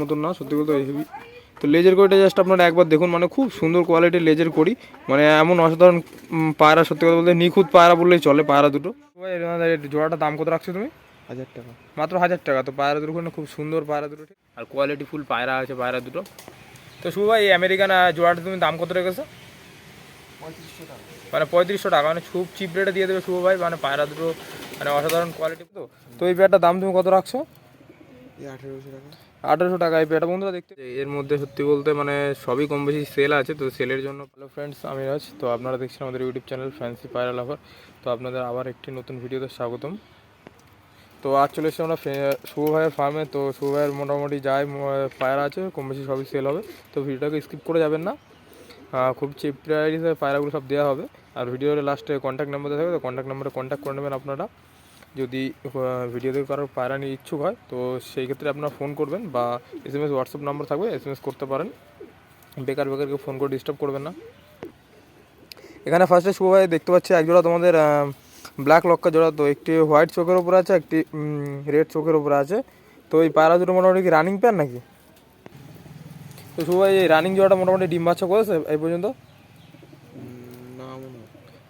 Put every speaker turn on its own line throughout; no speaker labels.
মতন না সত্যি বলতে হেভি তো লেজের কড়িটা জাস্ট আপনারা একবার দেখুন মানে খুব সুন্দর কোয়ালিটির লেজের কড়ি মানে এমন অসাধারণ পায়রা সত্যি কথা বলতে নিখুঁত পায়রা বললেই চলে পায়রা দুটো। ভাই, জোড়াটা দাম কত রাখছো তুমি?
হাজার টাকা।
মাত্র হাজার টাকা তো পায়রা দুটো খুব সুন্দর পায়রা দুটো আর কোয়ালিটি ফুল পায়রা আছে পায়রা দুটো। তো শুভ ভাই আমেরিকান জোড়াটা তুমি দাম কত রেখেছো?
পঁয়ত্রিশশো টাকা।
মানে পঁয়ত্রিশশো টাকা মানে খুব চিপ রেটে দিয়ে দেবে শুভ ভাই মানে পায়রা দুটো মানে অসাধারণ কোয়ালিটি তো তো এই পেয়ারটার দাম তুমি কত রাখছো?
আঠেরোশো টাকা।
আঠারোশো টাকা এই পেয়ারটা বন্ধুরা দেখতে এর মধ্যে সত্যি বলতে মানে সবই কম বেশি সেল আছে তো সেলের জন্য হ্যালো ফ্রেন্ডস আমি রাজ। তো আপনারা দেখছেন আমাদের ইউটিউব চ্যানেল ফ্যান্সি পায়রা লাভার তো আপনাদের আবার একটি নতুন ভিডিওতে স্বাগতম। তো আজ চলে এসেছি আমরা শুভ ভাইয়ের ফার্মে তো শুভ ভাইয়ের মোটামুটি যাই পায়রা আছে কম বেশি সবই সেল হবে। তো ভিডিওটাকে স্কিপ করে যাবেন না। খুব চিপ প্রাইসে পায়রাগুলো সব দেওয়া হবে। আর ভিডিওর লাস্টে কন্ট্যাক্ট নাম্বার দেওয়া থাকবে তো কন্ট্যাক্ট নাম্বারে কন্ট্যাক্ট করে নেবেন আপনারা। যদি আহ, ভিডিও থেকে কারও পায়রা নিয়ে ইচ্ছুক হয় তো সেই ক্ষেত্রে আপনারা ফোন করবেন বা S M S WhatsApp number থাকবে এস এম এস করতে পারেন। বেকার বেকারকে ফোন করে ডিস্টার্ব করবেন না। এখানে ফার্স্টে শুভ ভাই দেখতে পাচ্ছি এক জোড়া তোমাদের ব্ল্যাক লক্কা জোড়া তো একটি হোয়াইট চোখের উপরে আছে একটি রেড চোখের ওপরে আছে। তো এই পায়রা দুটো মোটামুটি কি রানিং প্যান নাকি? তো শুভ ভাই এই রানিং জোড়াটা মোটামুটি ডিম বাচ্চা করেছে এই পর্যন্ত?
না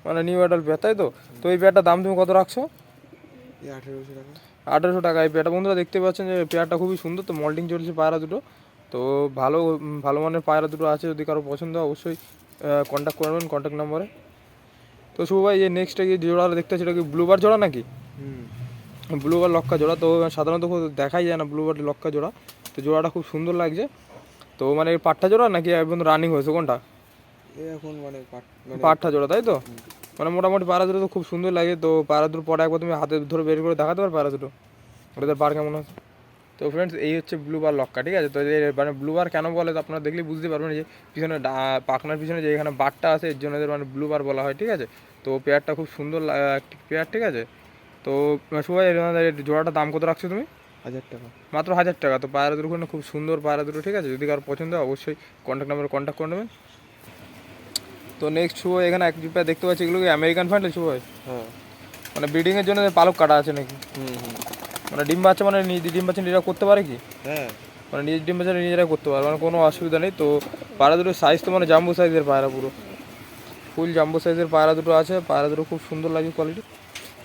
মানে
নিউ অ্যাডাল্ট পেয়ার তাই তো? তো এই পেয়ারটার দাম তুমি কত রাখছো?
আঠেরোশো টাকা।
আঠারোশো টাকা। এই পেয়ারটা বন্ধুরা দেখতে পাচ্ছেন যে পেয়ারটা খুবই সুন্দর। তো মল্টিং চলছে পায়রা দুটো। তো ভালো ভালো মানের পায়রা দুটো আছে। যদি কারও পছন্দ হয় অবশ্যই কন্ট্যাক্ট করবেন কন্ট্যাক্ট নম্বরে তো শুভ ভাই এই নেক্সট যে জোড়াটা দেখতে পাচ্ছি এটা কি ব্লুবার জোড়া নাকি?
হুম।
ব্লুবার লক্কা জোড়া। তো সাধারণত খুব দেখাই যায় না ব্লুবার লক্কা জোড়া। তো জোড়াটা খুব সুন্দর লাগছে। তো মানে পাট্টা জোড়া নাকি একদম রানিং হয়েছে কোনটা?
এখন মানে পাট মানে
পাট্টা জোড়া তাই তো? মানে মোটামুটি পায়রা দুটো তো খুব সুন্দর লাগে তো পায়রা দুটো পরে একবার তুমি হাতে ধরে বের করে দেখাতে পারো পায়রা দুটো ওদের বার কেমন আছে তো ফ্রেন্ডস এই হচ্ছে ব্লু বার লক্কা ঠিক আছে? তো এই মানে ব্লু বার কেন বলে তো আপনারা দেখলে বুঝতে পারবেন যে পিছনে পাখনার পিছনে যে এখানে বারটা আছে এর জন্য এদের মানে ব্লু বার বলা হয় ঠিক আছে? তো পেয়ারটা খুব সুন্দর একটি পেয়ার ঠিক আছে? তো সবাই জোড়াটা দাম কত রাখছো তুমি?
হাজার টাকা।
মাত্র হাজার টাকা তো পায়রা দুটো খুব সুন্দর পায়রা দুটো ঠিক আছে? যদি কারও পছন্দ হয় অবশ্যই কন্ট্যাক্ট নাম্বারে কন্ট্যাক্ট করে নেবেন। তো নেক্সট শুভ এখানে এক পেয়ার দেখতে পাচ্ছি এগুলো কি আমেরিকান ফান্ডে শুভ
হ্যাঁ?
মানে ব্রিডিংয়ের জন্য পালক কাটা আছে নাকি?
হুম হুম।
মানে ডিম বাচ্চা মানে নিজে ডিম বাচ্চা নিজেরা করতে পারে কি?
হ্যাঁ।
মানে নিজের ডিম বাচ্চা নিজেরাই করতে পারে মানে কোনো অসুবিধা নেই। তো পায়রা দুটোর সাইজ তো মানে জাম্বো সাইজের পায়রা পুরো। ফুল জাম্বো সাইজের পায়রা দুটো আছে পায়রা দুটো খুব সুন্দর লাগে কোয়ালিটি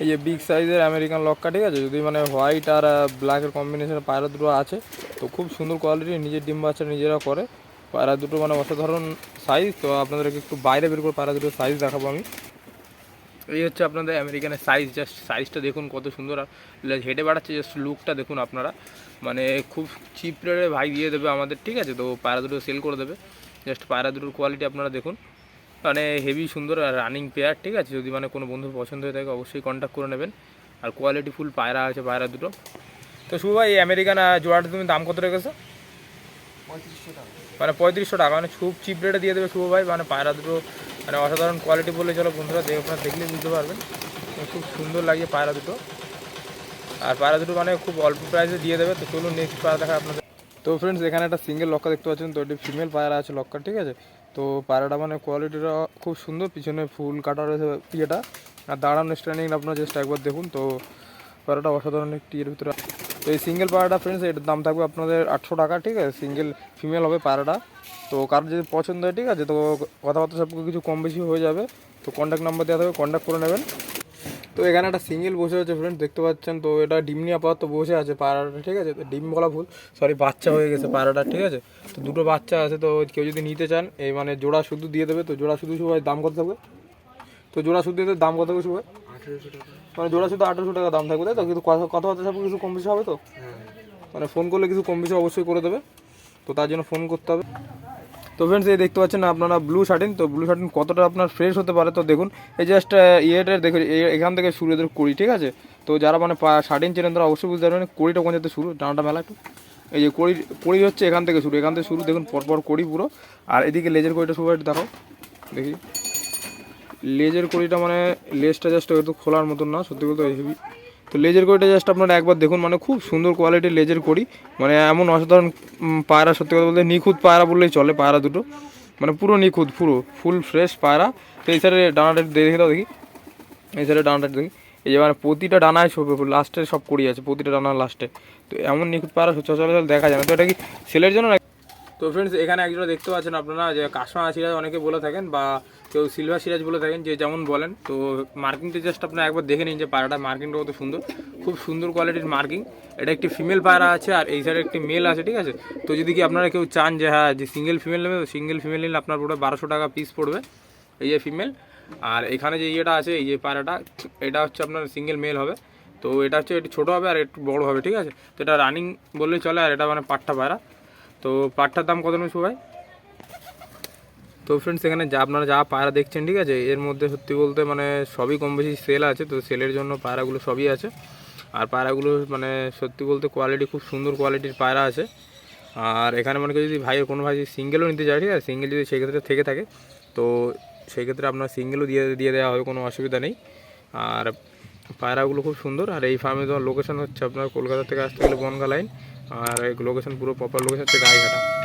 এই যে বিগ সাইজের আমেরিকান লক্কা ঠিক আছে? যদি মানে হোয়াইট আর ব্ল্যাকের কম্বিনেশনের পায়রা দুটো আছে তো খুব সুন্দর কোয়ালিটি নিজের ডিম বাচ্চা নিজেরা করে। পায়রা দুটো মানে অসাধারণ সাইজ তো আপনাদেরকে একটু বাইরে বের করে পায়রা দুটোর সাইজ দেখাবো আমি। এই হচ্ছে আপনাদের আমেরিকানের সাইজ জাস্ট সাইজটা দেখুন কত সুন্দর আর হেঁটে বেড়াচ্ছে জাস্ট লুকটা দেখুন আপনারা। মানে খুব চিপ রেটে ভাই দিয়ে দেবে আমাদের, ঠিক আছে? তো পায়রা দুটো সেল করে দেবে। জাস্ট পায়রা দুটোর কোয়ালিটি আপনারা দেখুন। মানে হেভি সুন্দর আর রানিং পেয়ার ঠিক আছে? যদি মানে কোনো বন্ধুর পছন্দ হয়ে থাকে, অবশ্যই কন্ট্যাক্ট করে নেবেন। আর কোয়ালিটি ফুল পায়রা আছে, পায়রা দুটো। তো শুভ ভাই আমেরিকান জোড়াটা তুমি দাম কত রেখেছো? মানে পঁয়ত্রিশশো টাকা মানে খুব চিপ রেটে দিয়ে দেবে শুভ ভাই। মানে পায়রা দুটো মানে অসাধারণ কোয়ালিটি বলে চলো বন্ধুরা, দেখে আপনারা দেখলে বুঝতে পারবেন। মানে খুব সুন্দর লাগে পায়রা দুটো। আর পায়রা দুটো মানে খুব অল্প প্রাইসে দিয়ে দেবে। তো চলুন নেক্সট পায়রা দেখা আপনাদের। তো ফ্রেন্ডস এখানে একটা সিঙ্গেল লক্কা দেখতে পাচ্ছেন। তো এটি ফিমেল পায়রা আছে লক্কা, ঠিক আছে? তো পায়রাটা মানে কোয়ালিটিটা খুব সুন্দর। পিছনে ফুল কাটা রয়েছে ইয়েটা। আর দাঁড়ানো স্ট্যান্ডিং আপনারা জাস্ট একবার দেখুন। তো পায়রাটা অসাধারণ একটি এর ভিতরে তো এই সিঙ্গেল পায়রাটা ফ্রেন্ডস এটার দাম থাকবে আপনাদের আটশো টাকা, ঠিক আছে? সিঙ্গেল ফিমেল হবে পায়রাটা তো কারোর যদি পছন্দ হয়, ঠিক আছে, তো কথাবার্তা সব কিছু কম বেশি হয়ে যাবে। তো কন্ট্যাক্ট নাম্বার দেওয়া থাকবে কন্ট্যাক্ট করে নেবেন। তো এখানে একটা সিঙ্গেল বসে আছে ফ্রেন্ড দেখতে পাচ্ছেন? তো এটা ডিম নিয়ে আপাতত বসে আছে পায়রাটা ঠিক আছে? তো ডিম বলা ভুল সরি বাচ্চা হয়ে গেছে পায়রাটা ঠিক আছে? তো দুটো বাচ্চা আছে, তো কেউ যদি নিতে চান, এই মানে জোড়া শুধু দিয়ে দেবে, তো জোড়া শুধু সবাই দাম কত থাকবে? তো জোড়া শুধু দাম কত থাকবে সবাই মানে জোড়া শুধু আঠারোশো টাকা দাম থাকবে তাই তো? কিন্তু কথা কথাবার্তা সব কিছু কম বেশি হবে তো?
হ্যাঁ।
মানে ফোন করলে কিছু কম বেশি অবশ্যই করে দেবে। তো তার জন্য ফোন করতে হবে। তো ফ্রেন্ডস এই দেখতে পাচ্ছেন আপনারা ব্লু শার্টিন তো ব্লু শার্টিন কতটা আপনার ফ্রেশ হতে পারে তো দেখুন। এই জাস্ট ইয়েটার দেখুন এখান থেকে শুরু এদের কুড়ি ঠিক আছে? তো যারা মানে শার্টিন চেনেন তারা অবশ্যই বুঝতে পারবেন কুড়িটা কোন যাতে শুরু ডানাটা মেলা একটু। এই যে কড়ি কড়ি হচ্ছে এখান থেকে শুরু এখান থেকে শুরু দেখুন পরপর কড়ি পুরো। আর এদিকে লেজের কড়িটা সবাই দেখো দেখি। লেজের কড়িটা মানে লেজটা জাস্ট হয়তো খোলার মতন না, সত্যি বলতে হেভি তো লেজের কড়িটা জাস্ট আপনারা একবার দেখুন মানে খুব সুন্দর কোয়ালিটির লেজের কড়ি মানে এমন অসাধারণ পায়রা, সত্যি কথা বলতে নিখুঁত পায়রা বললেই চলে, পায়রা দুটো। মানে পুরো নিখুঁত, পুরো ফুল ফ্রেশ পায়রা। তো এই সাইডে ডানাটা দেখে দাও দেখি। এই সাইডে ডানাটা দেখি। এই যে মানে প্রতিটা ডানায় সব লাস্টে সব কড়ি আছে, প্রতিটা ডানার লাস্টে তো এমন নিখুঁত পায়রা সচরাচর দেখা যায় না তো এটা কি সেলের জন্য তো ফ্রেন্ডস এখানে একজোড়া দেখতে পাচ্ছেন আপনারা, যে কাশমা সিরাজ অনেকে বলে থাকেন বা কেউ সিলভার সিরাজ বলে থাকেন, যে যেমন বলেন। তো মার্কিংটা জাস্ট আপনারা একবার দেখে নিন যে পায়রাটা মার্কিংটা কত সুন্দর। খুব সুন্দর কোয়ালিটির মার্কিং এটা একটি ফিমেল পায়রা আছে আর এই সাইডে একটি মেল আছে, ঠিক আছে? তো যদি কি আপনারা কেউ চান যে হ্যাঁ যে সিঙ্গেল ফিমেল নেবে সিঙ্গেল ফিমেল নিলে আপনার পুরো বারোশো টাকা পিস পড়বে, এই যে ফিমেল আর এখানে যে ইয়েটা আছে, এই যে পায়রাটা, এটা হচ্ছে আপনার সিঙ্গেল মেল হবে। তো এটা হচ্ছে একটু ছোটো হবে আর একটু বড় হবে, ঠিক আছে? তো এটা রানিং বললেই চলে আর এটা মানে পাট্টা পায়রা। তো পাটটার দাম কত নেবে সবাই তো ফ্রেন্ডস এখানে যা আপনারা যা পায়রা দেখছেন, ঠিক আছে, এর মধ্যে সত্যি বলতে মানে সবই কম বেশি সেল আছে, তো সেলের জন্য পায়রাগুলো সবই আছে। আর পায়রাগুলো মানে সত্যি বলতে কোয়ালিটি খুব সুন্দর কোয়ালিটির পায়রা আছে। আর এখানে মনে যদি ভাইয়ের কোনো ভাই সিঙ্গেলও নিতে চায়, ঠিক আছে সিঙ্গেল যদি সেক্ষেত্রে থেকে থাকে, তো সেই ক্ষেত্রে আপনার সিঙ্গেলও দিয়ে দিয়ে দেওয়া হবে, কোনো অসুবিধা নেই। আর পায়রাগুলো খুব সুন্দর, আর এই ফার্মে তোমার লোকেশন হচ্ছে আপনার কলকাতা থেকে আসতে গেলে বনগা লাইন আর লোকেশন পুরো প্রপার লোকেশন হচ্ছে গাইঘাটা